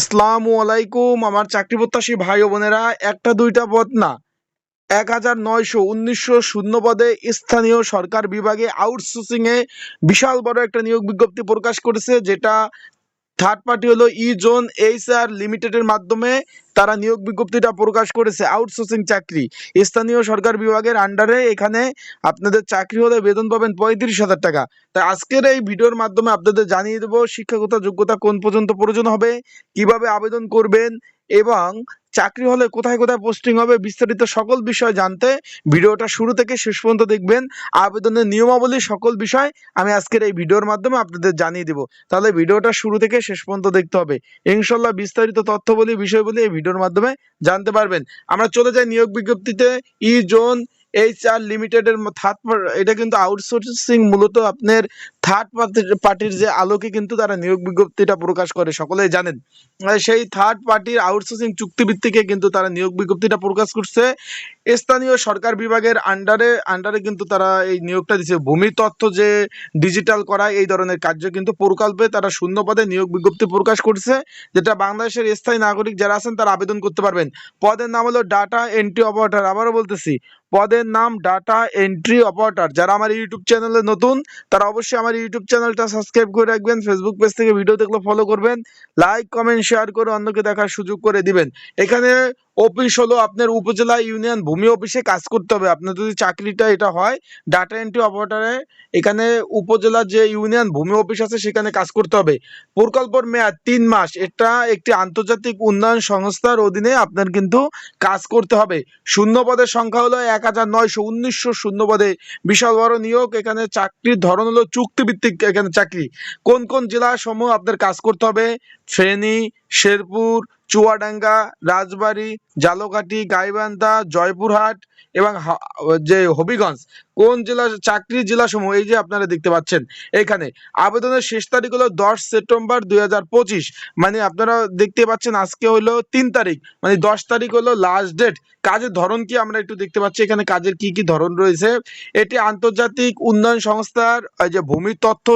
আসসালামু আলাইকুম, আমার চাকরি প্রত্যাশী ভাই বোনেরা, একটা, দুইটা পদ না। এক হাজার নয়শো উনিশশো শূন্য পদে স্থানীয় সরকার বিভাগে আউটসোর্সিংয়ে বিশাল বড় একটা নিয়োগ বিজ্ঞপ্তি প্রকাশ করেছে, যেটা থার্ড পার্টি হলো ই জোন এইচ আর লিমিটেডের মাধ্যমে তারা নিয়োগ বিজ্ঞপ্তিটা প্রকাশ করেছে আউটসোর্সিং চাকরি। স্থানীয় সরকার বিভাগের আন্ডারে এখানে আপনাদের চাকরি হলে বেতন পাবেন পঁয়ত্রিশ হাজার টাকা। তাই আজকের এই ভিডিওর মাধ্যমে আপনাদের জানিয়ে দেবো শিক্ষাগত যোগ্যতা কোন পর্যন্ত প্রয়োজন হবে, কীভাবে আবেদন করবেন এবং চাকরি হলে কোথায় কোথায় পোস্টিং হবে বিস্তারিত সকল বিষয় জানতে ভিডিওটা শুরু থেকে শেষ পর্যন্ত দেখবেন। আবেদনের নিয়মাবলী সকল বিষয় আমি আজকের এই ভিডিওর মাধ্যমে আপনাদের জানিয়ে দেব। তাহলে ভিডিওটা শুরু থেকে শেষ পর্যন্ত দেখতে হবে। ইনশাল্লাহ বিস্তারিত তথ্য বলি বিষয় বলি এই ভিডিওর মাধ্যমে জানতে পারবেন। আমরা চলে যাই নিয়োগ বিজ্ঞপ্তিতে। ই জোন এইচ আর লিমিটেডের থার্ড এটা কিন্তু আউটসোর্সিং মূলত আপনার থার্ড পার্টির যে আলোকে কিন্তু তারা নিয়োগ বিজ্ঞপ্তিটা প্রকাশ করে, সকলেই জানেন। সেই থার্ড পার্টির আউটসোর্সিং চুক্তিভিত্তিকে কিন্তু তারা নিয়োগ বিজ্ঞপ্তিটা প্রকাশ করছে। স্থানীয় সরকার বিভাগের আন্ডারে আন্ডারে কিন্তু তারা এই নিয়োগটা দিচ্ছে। ভূমি তথ্য যে ডিজিটাল করা এই ধরনের কার্য কিন্তু প্রকল্পে তারা শূন্য পদে নিয়োগ বিজ্ঞপ্তি প্রকাশ করছে, যেটা বাংলাদেশের স্থায়ী নাগরিক যারা আছেন তারা আবেদন করতে পারবেন। পদের নাম হলো ডাটা এন্ট্রি অপারেটর আবারও বলতেছি, পদের নাম ডাটা এন্ট্রি অপারেটর যারা আমার ইউটিউব চ্যানেলে নতুন, তারা অবশ্যই আমার ইউটিউব চ্যানেলটা সাবস্ক্রাইব করে রাখবেন ফেসবুক পেজ থেকে ভিডিও দেখলে ফলো করবেন লাইক কমেন্ট শেয়ার করে অন্যকে দেখার সুযোগ করে দিবেন। এখানে অফিস হলো আপনার উপজেলা ইউনিয়ন, ভূমি অফিসে কাজ করতে হবে। আপনার যদি চাকরিটা এটা হয় ডাটা এন্ট্রি অপারেটারে এখানে উপজেলা যে ইউনিয়ন, ভূমি অফিস আছে, সেখানে কাজ করতে হবে। প্রকল্পর মেয়াদ তিন মাস। এটা একটি আন্তর্জাতিক উন্নয়ন সংস্থার অধীনে আপনার কিন্তু কাজ করতে হবে। শূন্য পদের সংখ্যা হলো এক হাজার নয়শো উনিশশো শূন্য পদে বিশাল বড় নিয়োগ, এখানে চাকরির ধরন হলো চুক্তিভিত্তিক এখানে চাকরি। কোন কোন জেলা সমূহ আপনার কাজ করতে হবে? ফেনী, শেরপুর চুয়াডাঙ্গা রাজবাড়ী জালকাঠি গাইবান্ধা জয়পুরহাট এবং যে হবিগঞ্জ। কোন জেলা চাকরির জেলা সমূহ এই যে আপনারা দেখতে পাচ্ছেন এখানে, আবেদনের শেষ তারিখ হলো দশ সেপ্টেম্বর দুই হাজার পঁচিশ মানে আপনারা দেখতে পাচ্ছেন আজকে হলো তিন তারিখ মানে দশ তারিখ হলো লাস্ট ডেট কাজের ধরন কি আমরা একটু দেখতে পাচ্ছি, এখানে কাজের কি কি ধরন রয়েছে, এটি আন্তর্জাতিক উন্নয়ন সংস্থার যে ভূমি তথ্য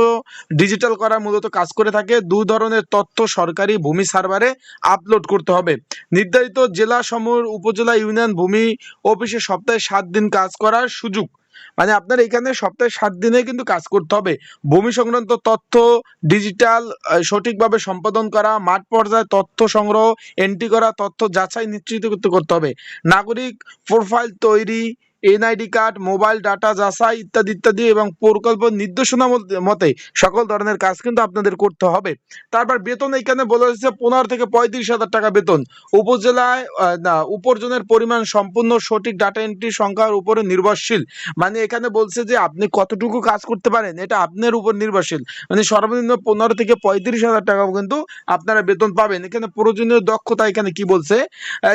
ডিজিটাল করা মূলত কাজ করে থাকে, দু ধরনের তথ্য সরকারি ভূমি সার্ভারে আপলোড করতে হবে, নির্ধারিত জেলা সমূহ উপজেলা ইউনিয়ন ভূমি অফিসে সপ্তাহে সাত দিন কাজ করার সুযোগ মানে আপনার এখানে সপ্তাহে সাত দিনে কিন্তু কাজ করতে হবে। ভূমি সংক্রান্ত তথ্য ডিজিটাল সঠিকভাবে সম্পাদন করা, মাঠ পর্যায়ে তথ্য সংগ্রহ এন্ট্রি করা, তথ্য যাচাই নিশ্চিত করতে হবে। নাগরিক প্রোফাইল তৈরি এনআইডি কার্ড, মোবাইল ডাটা যাচাই ইত্যাদি ইত্যাদি এবং প্রকল্প নির্দেশনা মতে সকল ধরনের কাজ কিন্তু আপনাদের করতে হবে। তারপর বেতন এখানে বলা হয়েছে পনেরো থেকে পঁয়ত্রিশ হাজার টাকা বেতন। উপজেলায় না, উপার্জনের পরিমাণ সম্পূর্ণ সঠিক ডাটা এন্ট্রি সংখ্যার উপরে নির্ভরশীল। মানে এখানে বলছে যে আপনি কতটুকু কাজ করতে পারেন, এটা আপনার উপর নির্ভরশীল। মানে সর্বনিম্ন পনেরো থেকে পঁয়ত্রিশ হাজার টাকা কিন্তু আপনারা বেতন পাবেন। এখানে প্রয়োজনীয় দক্ষতা এখানে কি বলছে?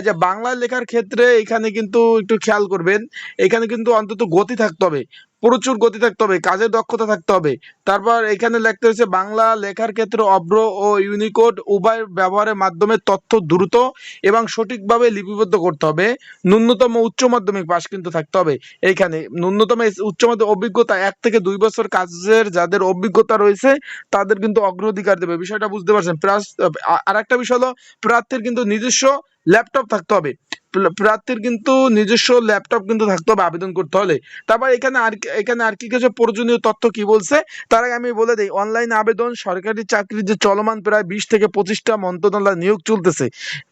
যে বাংলা লেখার ক্ষেত্রে এখানে কিন্তু একটু খেয়াল করবেন। এখানে কিন্তু অন্তত গতি থাকতে হবে, প্রচুর গতি থাকতে হবে কাজের দক্ষতা থাকতে হবে। তারপর এখানে লিখতে হয়েছে, বাংলা লেখার ক্ষেত্রে অব্র ও ইউনিকোড উভয় ব্যবহারের মাধ্যমে তথ্য দ্রুত এবং সঠিকভাবে লিপিবদ্ধ করতে হবে। ন্যূনতম উচ্চ মাধ্যমিক পাস কিন্তু থাকতে হবে এইখানে। ন্যূনতম উচ্চ মাধ্যমিক অভিজ্ঞতা এক থেকে দুই বছর কাজের যাদের অভিজ্ঞতা রয়েছে, তাদের কিন্তু অগ্রাধিকার দেবে। বিষয়টা বুঝতে পারছেন? প্লাস আর একটা বিষয় হলো, প্রার্থীর কিন্তু নিজস্ব ল্যাপটপ থাকতে হবে। প্রার্থীর কিন্তু নিজস্ব ল্যাপটপ কিন্তু থাকতে হবে, আবেদন করতে হলে। তারপর এখানে আর এখানে আর কি কিছু প্রয়োজনীয় তথ্য কি বলছে? তার আগে আমি বলে দিই, অনলাইন আবেদন সরকারি চাকরির যে চলমান প্রায় বিশ থেকে পঁচিশটা মন্ত্রণালয় নিয়োগ চলতেছে।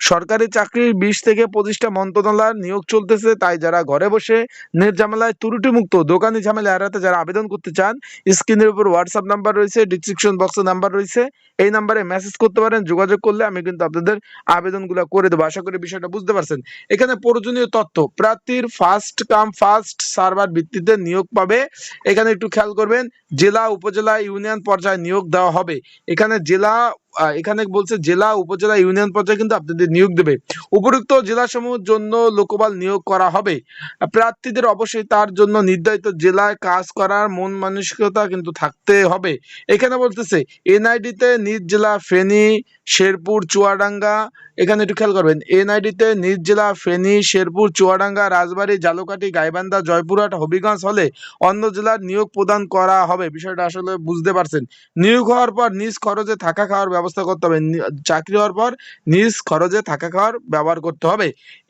সরকারি চাকরির বিশ থেকে পঁচিশটা মন্ত্রণালয় নিয়োগ চলতেছে, তাই যারা ঘরে বসে নির্ঝামেলায় ত্রুটিমুক্ত, দোকানি ঝামেলা এড়াতে যারা আবেদন করতে চান, স্ক্রিনের উপর হোয়াটসঅ্যাপ নাম্বার রয়েছে ডিসক্রিপশন বক্সে নাম্বার রয়েছে। এই নাম্বারে মেসেজ করতে পারেন, যোগাযোগ করলে আমি কিন্তু আপনাদের আবেদনগুলো করে দেবো। আশা করি বিষয়টা বুঝতে পারছেন। এখানে প্রয়োজনীয় তথ্য। প্রার্থীর ফার্স্ট কাম ফার্স্ট সার্ভার ভিত্তিতে নিয়োগ পাবে। এখানে একটু খেয়াল করবেন, জেলা, উপজেলা, ইউনিয়ন পর্যায়ে নিয়োগ দেওয়া হবে। এখানে জেলা এখানে বলছে জেলা, উপজেলা, ইউনিয়ন পর্যায়ে কিন্তু আপনাদের নিয়োগ দেবে। উপরুক্ত জেলাসমূহের জন্য লোকবল নিয়োগ করা হবে। প্রার্থীদের অবশ্যই তার জন্য নির্ধারিত জেলায় কাজ করার মন মানসিকতা কিন্তু থাকতে হবে। এখানে বলতেছে এনআইডি তে নিজ জেলা ফেনী, শেরপুর, চুয়াডাঙ্গা, এখানে একটু খেয়াল করবেন এনআইডি তে নিজ জেলা ফেনী, শেরপুর, চুয়াডাঙ্গা, রাজবাড়ী জালুকাঠি গাইবান্ধা, জয়পুরহাট, হবিগঞ্জ হলে অন্য জেলার নিয়োগ প্রদান করা হবে। বিষয়টা আসলে বুঝতে পারছেন। নিয়োগ হওয়ার পর নিজ খরচে থাকা খাওয়ার ব্যবস্থা ব্যবস্থা করতে হবে। চাকরি হওয়ার পর নিজ খরচে থাকা খাওয়ার ব্যবহার করতে হবে।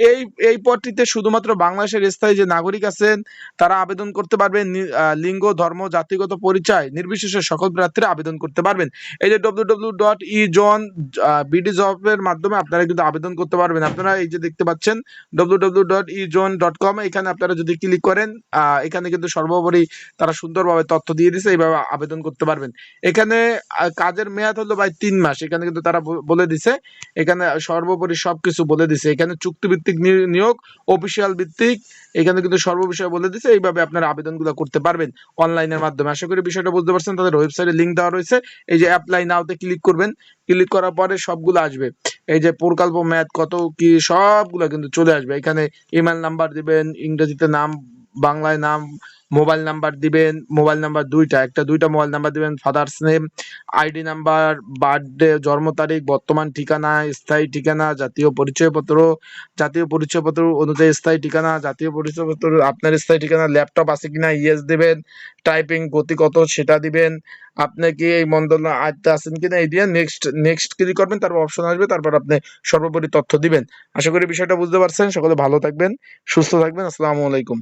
এই এই পদটিতে শুধুমাত্র বাংলাদেশের স্থায়ী যে নাগরিক আছেন, তারা আবেদন করতে পারবেন। লিঙ্গ, ধর্ম, জাতিগত পরিচয় নির্বিশেষে সকল প্রার্থীরা আবেদন করতে পারবেন। এই যে ডব্লিউ ডব্লিউ ডট ই জন বিডি জবের মাধ্যমে আপনারা কিন্তু আবেদন করতে পারবেন। আপনারা এই যে দেখতে পাচ্ছেন W W dot E jon dot com এখানে আপনারা যদি ক্লিক করেন এখানে কিন্তু সর্বোপরি তারা সুন্দরভাবে তথ্য দিয়ে দিছে এইভাবে আবেদন করতে পারবেন। এখানে কাজের মেয়াদ হলো ভাই তিন মাস, এখানে কিন্তু তারা বলে দিছে, এখানে সর্বোপরি সবকিছু বলে দিছে। এখানে চুক্তিভিত্তিক নিয়োগ অফিসিয়াল ভিত্তিক, এখানে কিন্তু সর্ববিষয় বলে দিছে, এইভাবে আপনারা আবেদনগুলো করতে পারবেন অনলাইনের মাধ্যমে। আশা করি বিষয়টা বুঝতে পারছেন, তাদের ওয়েবসাইটে লিঙ্ক দেওয়া রয়েছে। এই যে অ্যাপ্লাই নাওতে ক্লিক করবেন ক্লিক করার পরে সবগুলো আসবে। এই যে প্রকল্প ম্যাথ কত কি, সবগুলো কিন্তু চলে আসবে। এখানে ইমেল নাম্বার দিবেন, ইংরেজিতে নাম, বাংলায় নাম মোবাইল নাম্বার দিবেন, মোবাইল নাম্বার দুইটা, একটা দুইটা মোবাইল নাম্বার দিবেন father's name ID number birthday জন্ম তারিখ, বর্তমান ঠিকানা, স্থায়ী ঠিকানা, জাতীয় পরিচয়পত্র জাতীয় পরিচয়পত্র অনুযায়ী স্থায়ী ঠিকানা, জাতীয় পরিচয়পত্র, আপনার স্থায়ী ঠিকানা ল্যাপটপ আছে কিনা ইয়েস দিবেন টাইপিং গতি কত সেটা দিবেন, আপনি কি এই মন্ডল আয়ত্তে আছেন কিনা এই দিয়ে নেক্সট নেক্সট ক্লিক করবেন, তারপর অপশন আসবে, তারপর আপনি সর্বোপরি তথ্য দিবেন। আশা করি বিষয়টা বুঝতে পারছেন, সকলে ভালো থাকবেন, সুস্থ থাকবেন, আসসালামু আলাইকুম।